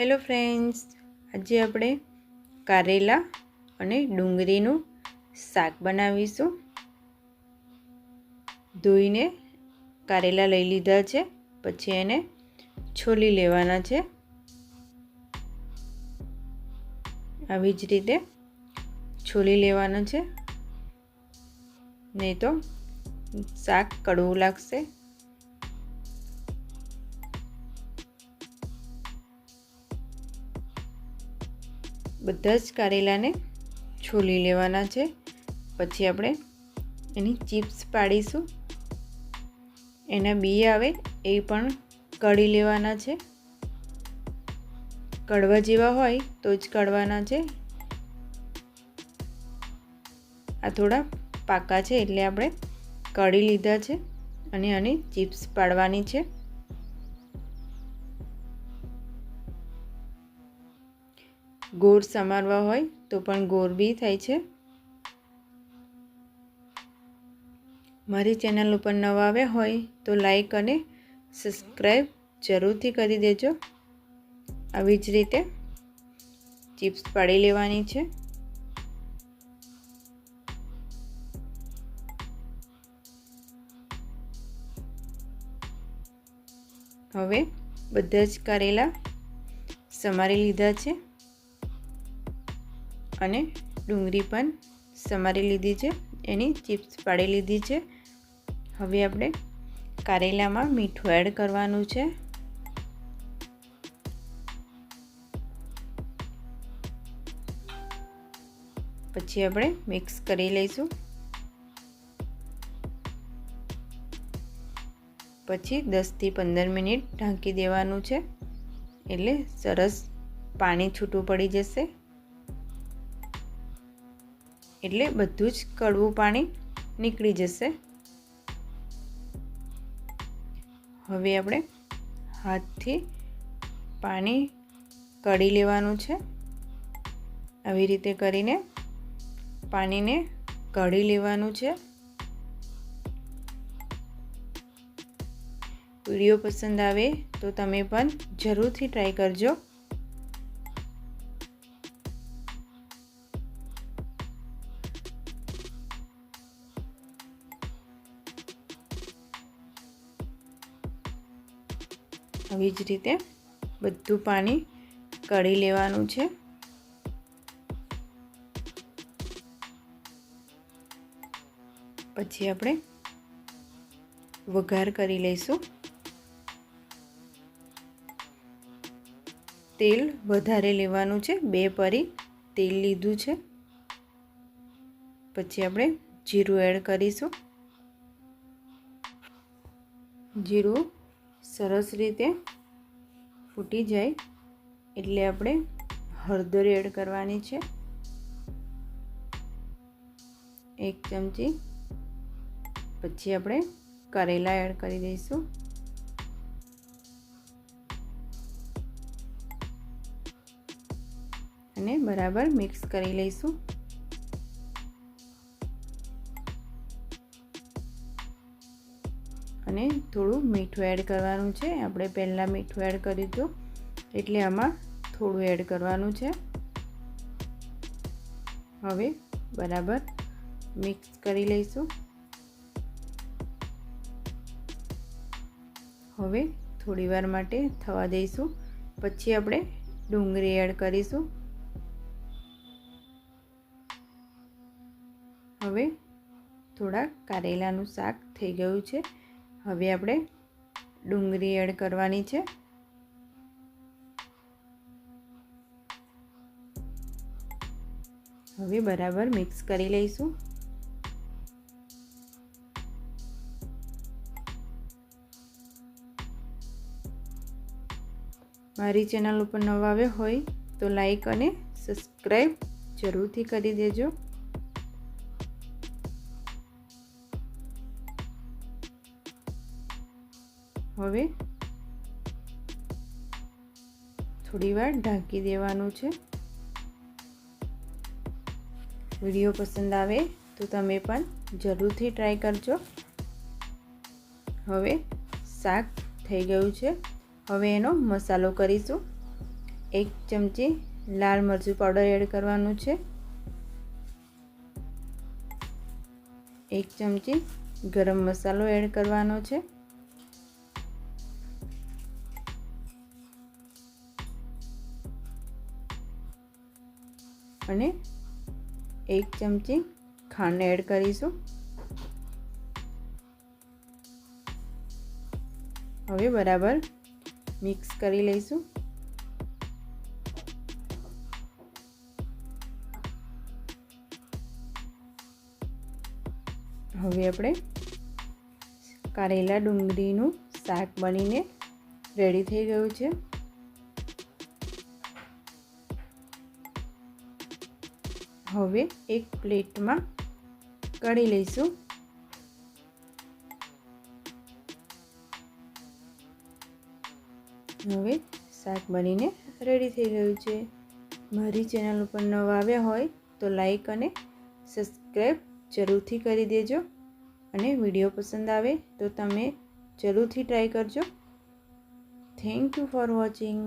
Hello friends, આજે આપણે કારેલા અને ડુંગળીનું શાક બનાવીશું. ધોઈને કારેલા લઈ લીધા છે, પછી એને છોલી લેવાના છે. આવી જ રીતે છોલી લેવાના છે. નહીં તો શાક કડવું લાગશે. બધા જ કારેલાને છોલી લેવાના છે. પછી આપણે એની ચિપ્સ પાડીશું. એના બી આવે એ પણ કળી લેવાના છે. કડવા જેવા હોય તો જ કડવાના છે. આ થોડા પાકા છે એટલે આપણે કળી લીધા છે અને આની ચિપ્સ પાડવાની છે. ગોળ સમારવા હોય તો પણ ગોળ બી થાય છે. મારી ચેનલ ઉપર નવા આવ્યા હોય તો લાઈક અને સબસ્ક્રાઈબ જરૂરથી કરી દેજો. આવી જ રીતે ચિપ્સ પાડી લેવાની છે. હવે બધા જ કરેલા સમારી લીધા છે. અને ડુંગળી પણ સમારી લીધી છે. એની ચિપ્સ પાડી લીધી છે. હવે આપણે કારેલામાં મીઠું એડ કરવાનું છે. પછી આપણે મિક્સ કરી લઈશું. પછી દસથી પંદર મિનિટ ઢાંકી દેવાનું છે. એટલે સરસ પાણી છૂટું પડી જશે. એટલે બધું જ કડવું પાણી નીકળી જશે. હવે આપણે હાથથી પાણી કળી લેવાનું છે. આવી રીતે કરીને પાણીને કળી લેવાનું છે. વીડિયો પસંદ આવે તો તમે પણ જરૂરથી ટ્રાય કરજો. આવી જ રીતે બધું પાણી કળી લેવાનું છે. પછી આપણે વઘાર કરી લઈશું. તેલ વધારે લેવાનું છે. બે પરી તેલ લીધું છે. પછી આપણે જીરું એડ કરીશું. જીરું સરસ રીતે ફૂટી જાય એટલે આપણે હળદર એડ કરવાની છે. એક ચમચી. પછી આપણે કરેલા એડ કરી દઈશું. અને બરાબર મિક્સ કરી લઈશું. અને થોડું મીઠું એડ કરવાનું છે. આપણે પહેલાં મીઠું એડ કરી દો. એટલે આમાં થોડું એડ કરવાનું છે. હવે બરાબર મિક્સ કરી લઈશું. હવે થોડી વાર માટે થવા દઈશું. પછી આપણે ડુંગળી એડ કરીશું. હવે થોડા કારેલાનું શાક થઈ ગયું છે. હવે આપણે ડુંગળી એડ કરવાની છે. હવે બરાબર મિક્સ કરી લઈશું. મારી ચેનલ ઉપર નવા આવ્યો હોય તો લાઈક અને સબસ્ક્રાઈબ જરૂરથી કરી દેજો. હવે થોડી વાર ઢાંકી દેવાનું છે. વીડિયો પસંદ આવે તો તમે પણ જરૂરથી ટ્રાય કરજો. હવે શાક થઈ ગયું છે. હવે એનો મસાલો કરીશું. એક ચમચી લાલ મરચું પાવડર એડ કરવાનું છે. એક ચમચી ગરમ મસાલો એડ કરવાનો છે. અને એક ચમચી ખાંડ એડ કરીશું. હવે બરાબર મિક્સ કરી લઈશું. હવે આપણે કારેલા ડુંગળીનું શાક બનીને રેડી થઈ ગયું છે. હવે એક પ્લેટમાં કાઢી લઈશું. હવે શાક બનીને રેડી થઈ ગયું છે. મારી ચેનલ ઉપર નવા આવ્યા હોય તો લાઈક અને સબસ્ક્રાઈબ જરૂરથી કરી દેજો. અને વીડિયો પસંદ આવે તો તમે જરૂરથી ટ્રાય કરજો. Thank you for watching